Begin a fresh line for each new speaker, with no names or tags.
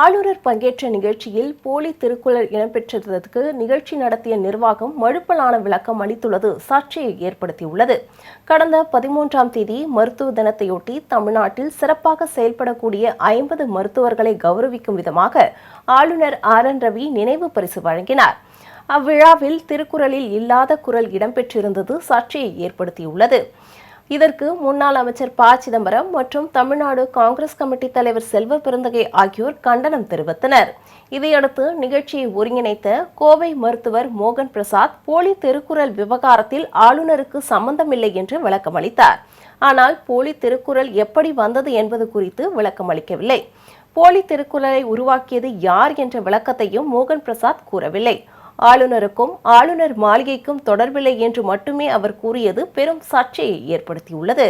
ஆளுநர் பங்கேற்ற நிகழ்ச்சியில் போலி திருக்குறள் இடம்பெற்றதற்கு நிகழ்ச்சி நடத்திய நிர்வாகம் மழுப்பலான விளக்கம் அளித்துள்ளது சர்ச்சையை ஏற்படுத்தியுள்ளது. கடந்த பதிமூன்றாம் தேதி மருத்துவ தினத்தையொட்டி தமிழ்நாட்டில் சிறப்பாக செயல்படக்கூடிய ஐம்பது மருத்துவர்களை கௌரவிக்கும் விதமாக ஆளுநர் ஆர் என் ரவி நினைவு பரிசு வழங்கினார். அவ்விழாவில் திருக்குறளில் இல்லாத குரல் இடம்பெற்றிருந்தது சர்ச்சையை ஏற்படுத்தியுள்ளது. இதற்கு முன்னாள் அமைச்சர் ப. சிதம்பரம் மற்றும் தமிழ்நாடு காங்கிரஸ் கமிட்டி தலைவர் செல்வ பெருந்தகை ஆகியோர் கண்டனம் தெரிவித்தனர். இதையடுத்து நிகழ்ச்சியை ஒருங்கிணைத்த கோவை மருத்துவர் மோகன் பிரசாத் போலி திருக்குறள் விவகாரத்தில் ஆளுநருக்கு சம்பந்தமில்லை என்று விளக்கமளித்தார் ஆனால் போலி திருக்குறள் எப்படி வந்தது என்பது குறித்து விளக்கமளிக்கவில்லை போலி திருக்குறளை உருவாக்கியது யார் என்ற விளக்கத்தையும் மோகன் பிரசாத் கூறவில்லை. ஆளுநருக்கும் ஆளுநர் மாளிகைக்கும் தொடர்பில்லை என்று மட்டுமே அவர் கூறியது பெரும் சர்ச்சையை ஏற்படுத்தியுள்ளது.